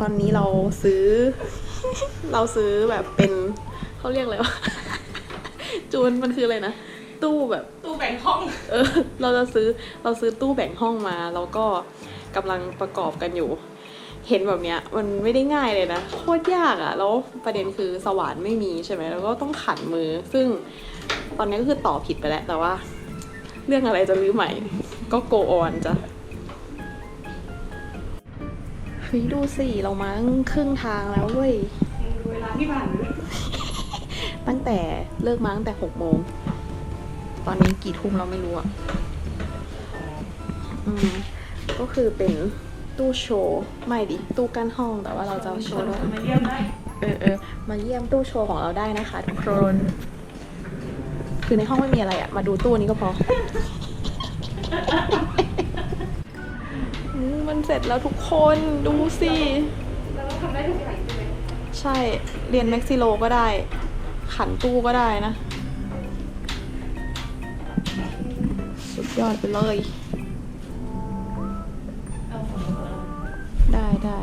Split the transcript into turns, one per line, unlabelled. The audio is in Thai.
ตอนนี้เราซื้อ เราซื้อแบบเป็นเขาเรียกอะไรวะจูนมันคืออะไรนะ ตู้แบบ
ตู้แบ่งห้อง
เออ เราจะซื้อเราซื้อตู้แบ่งห้องมาแล้วก็กำลังประกอบกันอยู่ เห็นแบบเนี้ยมันไม่ได้ง่ายเลยนะ โคตรยากอะ่ะ แล้วประเด็นคือสว่านไม่มีใช่ไหมแล้วก็ต้องขันมือ ซึ่งตอนนี้ก็คือต่อผิดไปแล้วแต่ว่า เรื่องอะไรจะรื้อใหม่ ก็โกออนจ้ะเฮ้ยดูสิเรามาตั้งครึ่งทางแล้วเว้ย
ดูเวลาที่ผ่านไป
ตั้งแต่เลิกมาตั้งแต่หกโมง ตอนนี้กี่ทุ่มเราไม่รู้อะอืมก็คือเป็นตู้โชว์ไม่ดิตู้กั้นห้องแต่ว่าเราจะเอาโชว์ด้วย
มาเยี่ยมได้
เออเออมาเยี่ยมตู้โชว์ของเราได้นะคะทุกคนคือในห้องไม่มีอะไรอะมาดูตู้นี้ก็พอ มันเสร็จแล้วทุกคนดูสิ
แล้วทำได้ทุกอย่างใช่
เรียนแม็กซิโลก็ได้ ขันตู้ก็ได้นะ สุดยอดไปเลย ได้ได้